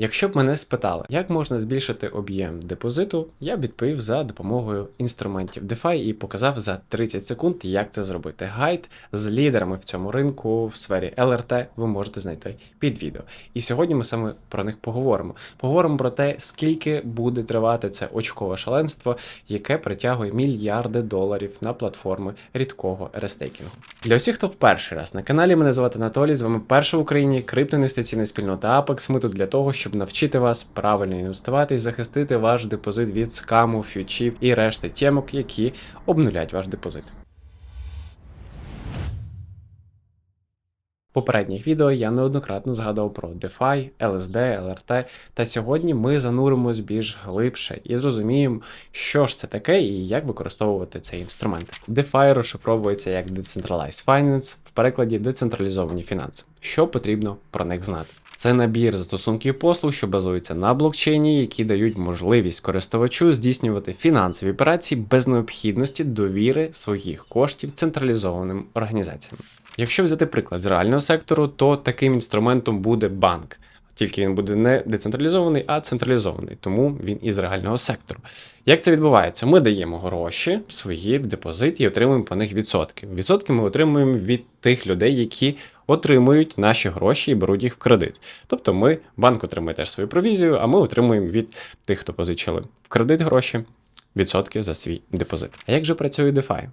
Якщо б мене спитали, як можна збільшити об'єм депозиту, я б відповів за допомогою інструментів DeFi і показав за 30 секунд, як це зробити. Гайд з лідерами в цьому ринку в сфері LRT ви можете знайти під відео. І сьогодні ми саме про них поговоримо. Поговоримо про те, скільки буде тривати це очкове шаленство, яке притягує мільярди доларів на платформи рідкого рестейкінгу. Для усіх, хто в перший раз на каналі, мене звати Анатолій. З вами перша в Україні криптоінвестиційна спільнота Apex. Ми тут для того, щоб навчити вас правильно інвестувати і захистити ваш депозит від скаму, фьючів і решти тємок, які обнулять ваш депозит. В попередніх відео я неоднократно згадував про DeFi, LSD, LRT, та сьогодні ми зануримось більш глибше і зрозуміємо, що ж це таке і як використовувати цей інструмент. DeFi розшифровується як Decentralized Finance, в перекладі децентралізовані фінанси. Що потрібно про них знати? Це набір застосунків послуг, що базується на блокчейні, які дають можливість користувачу здійснювати фінансові операції без необхідності довіри своїх коштів централізованим організаціям. Якщо взяти приклад з реального сектору, то таким інструментом буде банк. Тільки він буде не децентралізований, а централізований, тому він із реального сектору. Як це відбувається? Ми даємо гроші свої в депозит і отримуємо по них відсотки. Відсотки ми отримуємо від тих людей, які отримують наші гроші і беруть їх в кредит. Тобто ми, банк отримує теж свою провізію, а ми отримуємо від тих, хто позичили в кредит гроші, відсотки за свій депозит. А як же працює DeFi?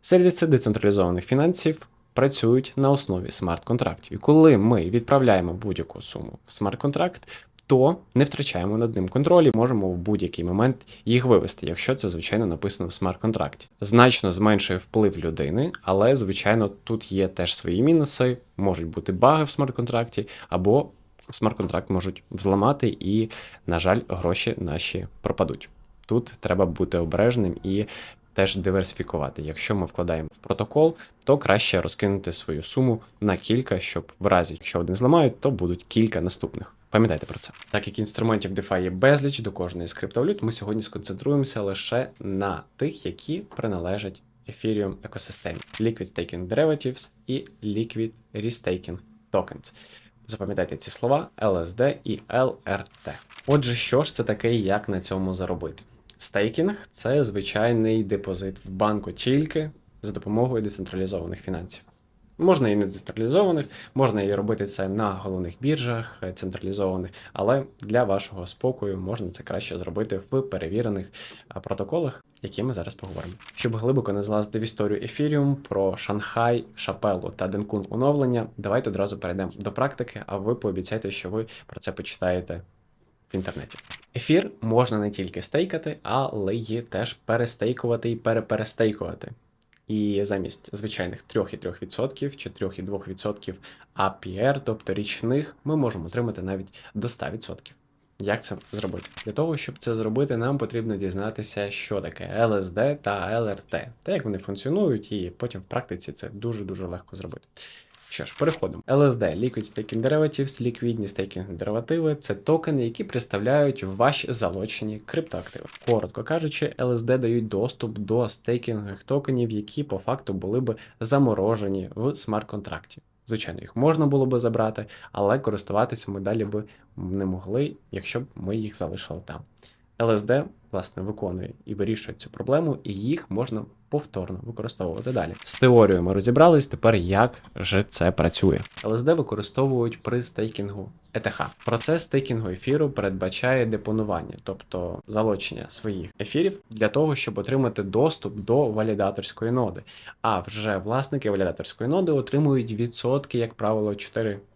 Сервіси децентралізованих фінансів працюють на основі смарт-контрактів. І коли ми відправляємо будь-яку суму в смарт-контракт, то не втрачаємо над ним контроль і можемо в будь-який момент їх вивести, якщо це, звичайно, написано в смарт-контракті. Значно зменшує вплив людини, але, звичайно, тут є теж свої мінуси, можуть бути баги в смарт-контракті, або смарт-контракт можуть взламати, і, на жаль, гроші наші пропадуть. Тут треба бути обережним і теж диверсифікувати. Якщо ми вкладаємо в протокол, то краще розкинути свою суму на кілька, щоб в разі, якщо один зламають, то будуть кілька наступних. Пам'ятайте про це. Так як інструментів DeFi є безліч до кожної з криптовалют, ми сьогодні сконцентруємося лише на тих, які приналежать Ethereum екосистемі: Liquid Staking Derivatives і Liquid Restaking Tokens. Запам'ятайте ці слова LSD і LRT. Отже, що ж це таке як на цьому заробити? Стейкінг це звичайний депозит в банку тільки за допомогою децентралізованих фінансів. Можна і не децентралізованих, можна і робити це на головних біржах е, централізованих, але для вашого спокою можна це краще зробити в перевірених е, протоколах, які ми зараз поговоримо. Щоб глибоко не злазити в історію Ethereum про Шанхай, Шапелу та Денкун оновлення, давайте одразу перейдемо до практики, а ви пообіцяйте, що ви про це почитаєте в інтернеті. Ефір можна не тільки стейкати, але й теж перестейкувати і переперестейкувати. І замість звичайних 3,3% чи 3,2% APR, тобто річних, ми можемо отримати навіть до 100%. Як це зробити? Для того, щоб це зробити, нам потрібно дізнатися, що таке LSD та LRT, та як вони функціонують, і потім в практиці це дуже-дуже легко зробити. Що ж, переходимо. LSD Liquid Staking Derivatives, ліквідні стейкінг деривативи це токени, які представляють ваші залочені криптоактиви. Коротко кажучи, LSD дають доступ до стейкінгових токенів, які по факту були б заморожені в смарт-контракті. Звичайно, їх можна було би забрати, але користуватися ми далі би не могли, якщо б ми їх залишили там. LSD, власне, виконує і вирішує цю проблему, і їх можна повторно використовувати далі. З теорією ми розібрались. Тепер як же це працює? LSD використовують при стейкінгу ETH. Процес стейкінгу ефіру передбачає депонування, тобто залучення своїх ефірів для того, щоб отримати доступ до валідаторської ноди. А вже власники валідаторської ноди отримують відсотки, як правило, 4 відсотки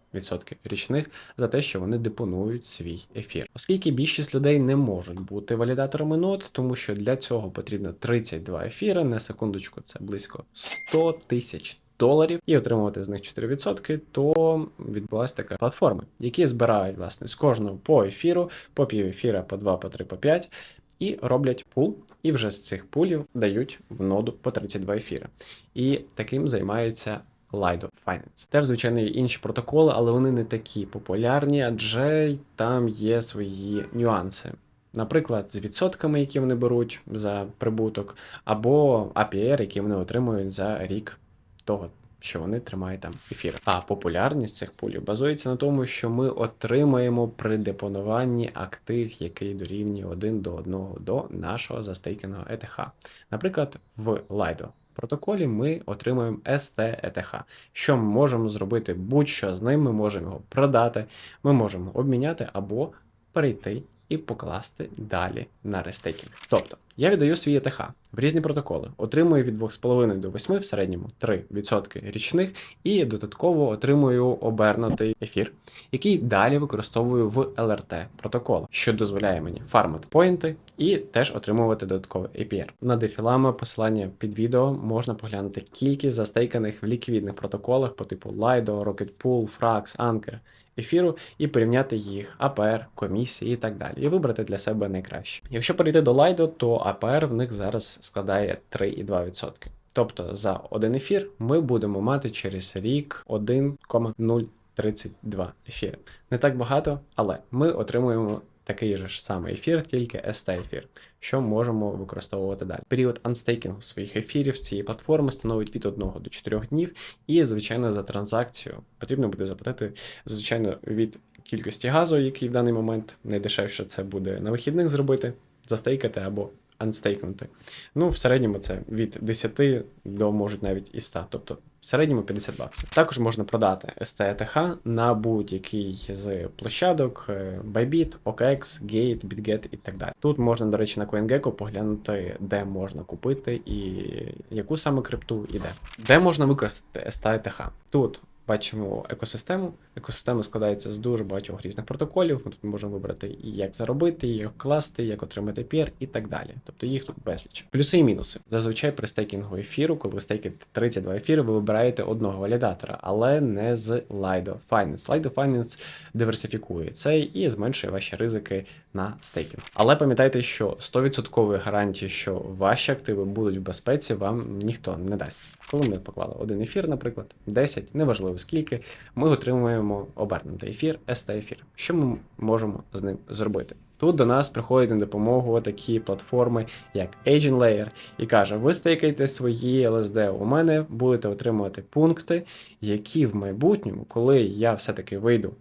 річних за те, що вони депонують свій ефір. Оскільки більшість людей не можуть бути валідаторами нод, тому що для цього потрібно 32 ефіри, на секундочку, це близько 100 тисяч. Доларів і отримувати з них 4%, то відбулася така платформа, які збирають власне з кожного по ефіру, по пів ефіра, по 2, по 3, по 5, і роблять пул, і вже з цих пулів дають в ноду по 32 ефіри. І таким займається Lido Finance. Теж, звичайно, є інші протоколи, але вони не такі популярні, адже там є свої нюанси. Наприклад, з відсотками, які вони беруть за прибуток, або APR, які вони отримують за рік того що вони тримають там ефір. А популярність цих пулів базується на тому, що ми отримаємо при депонуванні актив, який дорівнює один до одного до нашого застейкеного ETH. Наприклад, в Lido протоколі ми отримуємо ST ETH. Що ми можемо зробити будь-що з ним, ми можемо його продати, ми можемо обміняти або перейти і покласти далі на рестейкінг. Тобто я віддаю свій ETH в різні протоколи, отримую від 2,5 до 8 в середньому 3% річних, і додатково отримую обернутий ефір, який далі використовую в LRT протокол, що дозволяє мені фармити поінти і теж отримувати додатковий APR. На дефілами посилання під відео можна поглянути кількість застейканих в ліквідних протоколах по типу Lido, Rocket Pool, Frax, Anchor, ефіру і порівняти їх АПР, комісії і так далі, і вибрати для себе найкраще. Якщо перейти до лайдо, то АПР в них зараз складає 3,2%. Тобто за один ефір ми будемо мати через рік 1,032 ефіри. Не так багато, але ми отримуємо такий же ж самий ефір, тільки ST ефір, що можемо використовувати далі. Період анстейкінгу своїх ефірів з цієї платформи становить від 1 до 4 днів, і, звичайно, за транзакцію потрібно буде заплатити, звичайно, від кількості газу, який в даний момент найдешевше це буде на вихідних зробити, застейкати або анстейкнути. Ну, в середньому це від 10 до можуть навіть і 100, тобто в середньому 50 баксів. Також можна продати STETH на будь-який з площадок е, Bybit, OKX, Gate, BitGet і так далі. Тут можна, до речі, на CoinGecko поглянути, де можна купити і яку саме крипту і де. Де можна використати STETH? Тут бачимо екосистему. Екосистема складається з дуже багатьох різних протоколів. Ми тут можемо вибрати як заробити, і як класти, як отримати PR і так далі. Тобто їх тут безліч. Плюси і мінуси. Зазвичай при стейкінгу ефіру, коли ви стейкаєте 32 ефіри, ви вибираєте одного валідатора, але не з Lido Finance. Lido Finance диверсифікує це і зменшує ваші ризики на стейкінг. Але пам'ятайте, що 100% гарантії, що ваші активи будуть в безпеці, вам ніхто не дасть. Коли ми поклали один ефір, наприклад, 10, неважливо скільки, ми отримуємо обернутий ефір, ST ефір. Що ми можемо з ним зробити? Тут до нас приходять на допомогу такі платформи, як Agent Layer, і каже: ви стейкайте свої LSD у мене, будете отримувати пункти, які в майбутньому, коли я все-таки вийду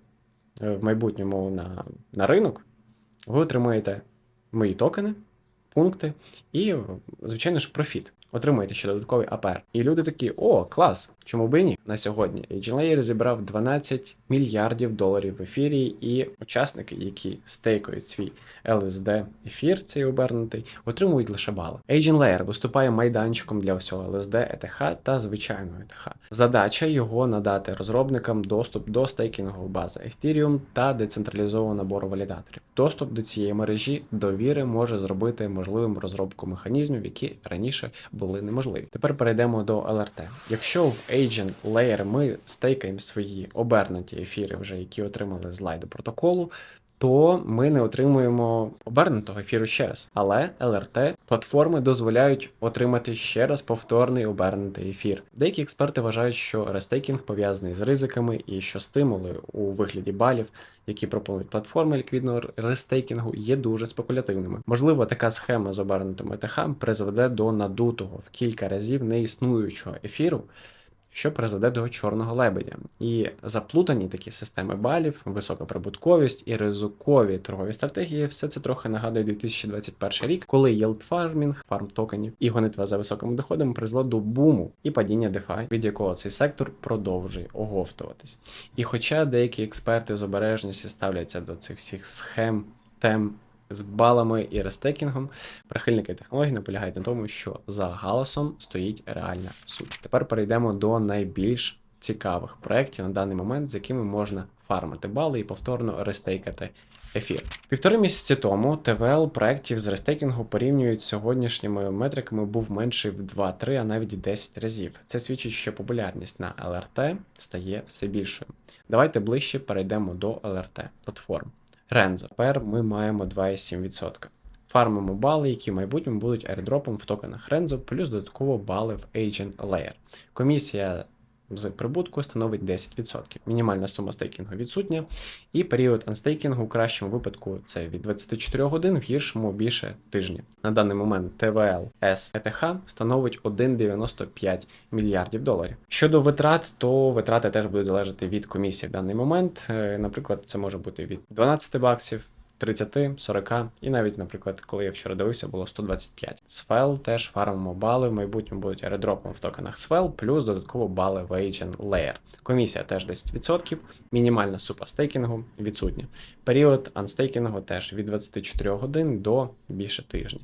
е, в майбутньому на, на ринок, ви отримаєте мої токени, пункти і, звичайно ж, профіт. Отримуєте ще додатковий АПР. І люди такі: о, клас! Чому б і ні? На сьогодні AgentLayer зібрав 12 мільярдів доларів в ефірі, і учасники, які стейкають свій LSD ефір, цей обернутий, отримують лише бали. AgentLayer виступає майданчиком для всього LSD, ETH та звичайного ETH. Задача його надати розробникам доступ до стейкінгової бази Ethereum та децентралізованого набору валідаторів. Доступ до цієї мережі довіри може зробити можливим розробку механізмів, які раніше були неможливі. Тепер перейдемо до LRT. Якщо в Agent Layer ми стейкаємо свої обернуті ефіри, вже які отримали з лайду протоколу, то ми не отримуємо обернутого ефіру ще раз. Але LRT платформи дозволяють отримати ще раз повторний обернутий ефір. Деякі експерти вважають, що рестейкінг пов'язаний з ризиками і що стимули у вигляді балів, які пропонують платформи ліквідного рестейкінгу, є дуже спекулятивними. Можливо, така схема з обернутим ETH призведе до надутого в кілька разів неіснуючого ефіру що призведе до чорного лебедя. І заплутані такі системи балів, висока прибутковість і ризикові торгові стратегії, все це трохи нагадує 2021 рік, коли farming, фарм токенів і гонитва за високими доходами призвело до буму і падіння DeFi, від якого цей сектор продовжує оговтуватись. І хоча деякі експерти з обережністю ставляться до цих всіх схем, тем з балами і рестекінгом, прихильники технологій наполягають на тому, що за галасом стоїть реальна суть. Тепер перейдемо до найбільш цікавих проєктів на даний момент, з якими можна фармити бали і повторно рестейкати ефір. Півтори місяці тому ТВЛ проєктів з рестейкінгу порівнюють з сьогоднішніми метриками був менший в 2-3, а навіть 10 разів. Це свідчить, що популярність на LRT стає все більшою. Давайте ближче перейдемо до LRT платформ. Рензо. Тепер ми маємо 2,7%. Фармимо бали, які в майбутньому будуть airdropом в токенах Renzo, плюс додатково бали в Agent Layer. Комісія з прибутку становить 10%. Мінімальна сума стейкінгу відсутня, і період анстейкінгу у кращому випадку це від 24 годин, в гіршому більше тижня. На даний момент ТВЛ С ЕТХ становить 1,95 мільярдів доларів. Щодо витрат, то витрати теж будуть залежати від комісії в даний момент. Е, Наприклад, це може бути від 12 баксів. 30, 40 і навіть, наприклад, коли я вчора дивився, було 125. Свел теж фармимо бали, в майбутньому будуть аеродропом в токенах Свел, плюс додатково бали в Agent Layer. Комісія теж 10%, мінімальна супа стейкінгу відсутня. Період анстейкінгу теж від 24 годин до більше тижня.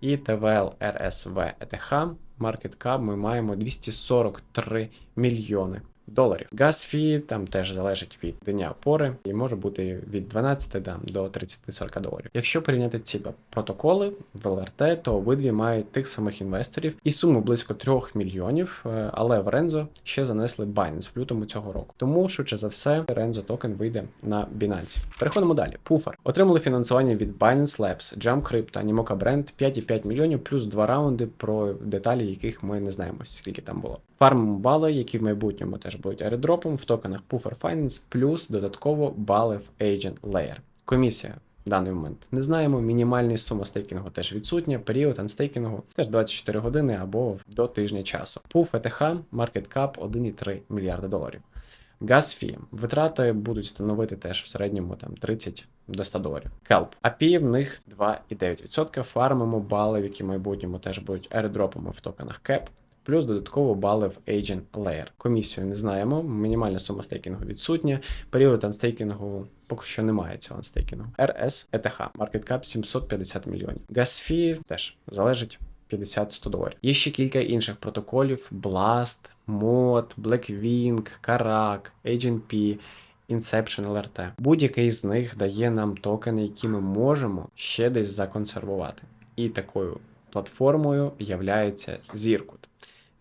І ТВЛ РСВ ЕТХ Market Cap ми маємо 243 мільйони доларів. Газ фі там теж залежить від дня опори і може бути від 12 да, до 30-40 доларів. Якщо порівняти ці два протоколи в ЛРТ, то обидві мають тих самих інвесторів і суму близько 3 мільйонів, е, але в Рензо ще занесли Binance в лютому цього року. Тому швидше за все Рензо токен вийде на Binance. Переходимо далі. Пуфер отримали фінансування від Binance Labs, Jump Crypto, Animoca Brand 5,5 мільйонів плюс два раунди, про деталі яких ми не знаємо, скільки там було. Фармимо бали, які в майбутньому теж будуть аеродропом в токенах Puffer Finance, плюс додатково бали в Agent Layer. Комісія в даний момент не знаємо. Мінімальна сума стейкінгу теж відсутня. Період анстейкінгу теж 24 години або до тижня часу. Пуф ETH, Market Cap 1,3 мільярда доларів. Газфі витрати будуть становити теж в середньому там 30 до 100 доларів. Келп. API в них 2,9%. Фармимо бали, які в майбутньому теж будуть аеродропами в токенах CAP. Плюс додатково бали в Agent Layer. Комісію не знаємо. Мінімальна сума стейкінгу відсутня. Період анстейкінгу поки що немає цього анстейкінгу. RS ETH. Market Cap 750 мільйонів. Газфі теж залежить 50-100 доларів. Є ще кілька інших протоколів: Blast, MOD, Blackwing, Karak, Agent P. Inception LRT. Будь-який з них дає нам токени, які ми можемо ще десь законсервувати. І такою платформою являється Zirkut.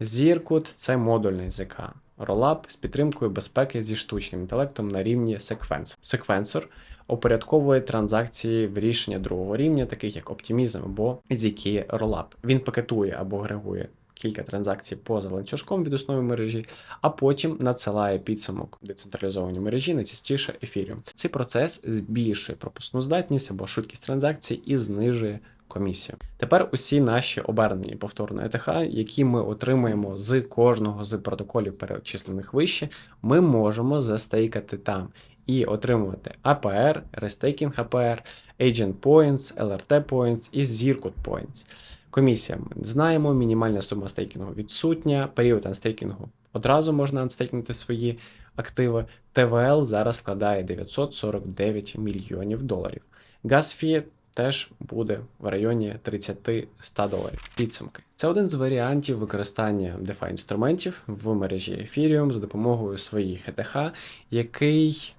Zirkut – це модульний ЗК. Rollup з підтримкою безпеки зі штучним інтелектом на рівні секвенсор. Секвенсор опорядковує транзакції в рішення другого рівня, таких як Optimism або ZK Rollup. Він пакетує або агрегує кілька транзакцій поза ланцюжком від основи мережі, а потім надсилає підсумок децентралізованій мережі, найчастіше Ethereum. Цей процес збільшує пропускну здатність або швидкість транзакцій і знижує комісію. Тепер усі наші обернені повторно ETH, які ми отримуємо з кожного з протоколів, перечислених вище, ми можемо застейкати там і отримувати APR, Restaking APR, Agent Points, LRT Points і Zirkut Points. Комісія ми знаємо, мінімальна сума стейкінгу відсутня, період анстейкінгу одразу можна анстейкнути свої активи. ТВЛ зараз складає 949 мільйонів доларів. Газфі теж буде в районі 30-100 доларів. Підсумки. Це один з варіантів використання DeFi інструментів в мережі Ethereum за допомогою своїх ETH, який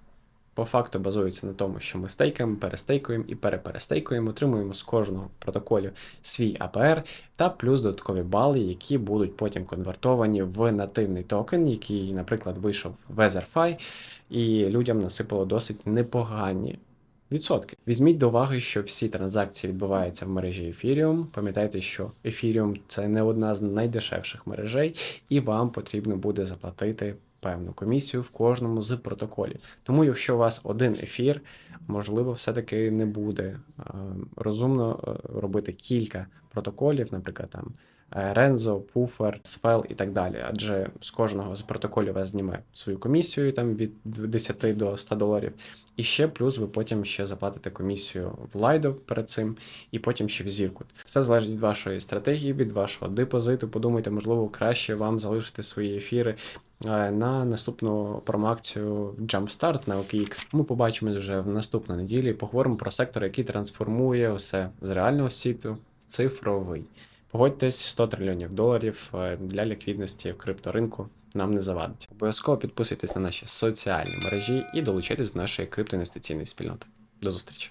по факту базується на тому, що ми стейкаємо, перестейкуємо і переперестейкуємо, отримуємо з кожного протоколів свій APR та плюс додаткові бали, які будуть потім конвертовані в нативний токен, який, наприклад, вийшов в Etherfi, і людям насипало досить непогані. Відсотки. Візьміть до уваги, що всі транзакції відбуваються в мережі Ethereum. Пам'ятайте, що Ethereum це не одна з найдешевших мережей, і вам потрібно буде заплатити певну комісію в кожному з протоколів. Тому, якщо у вас один ефір, можливо, все-таки не буде е, розумно е, робити кілька протоколів, наприклад, там. Рензо, Пуфер, Сфел і так далі. Адже з кожного з протоколів вас зніме свою комісію там від 10 до 100 доларів. І ще плюс ви потім ще заплатите комісію в Lido перед цим, і потім ще в Zirkut. Все залежить від вашої стратегії, від вашого депозиту. Подумайте, можливо, краще вам залишити свої ефіри. е, На наступну промакцію в Jumpstart на OKX. Ми побачимось вже в наступній неділі. Поговоримо про сектор, який трансформує усе з реального світу в цифровий. Погодьтесь, 100 трильйонів доларів е, для ліквідності крипторинку нам не завадить. Обов'язково підписуйтесь на наші соціальні мережі і долучайтесь до нашої криптоінвестиційної спільноти. До зустрічі!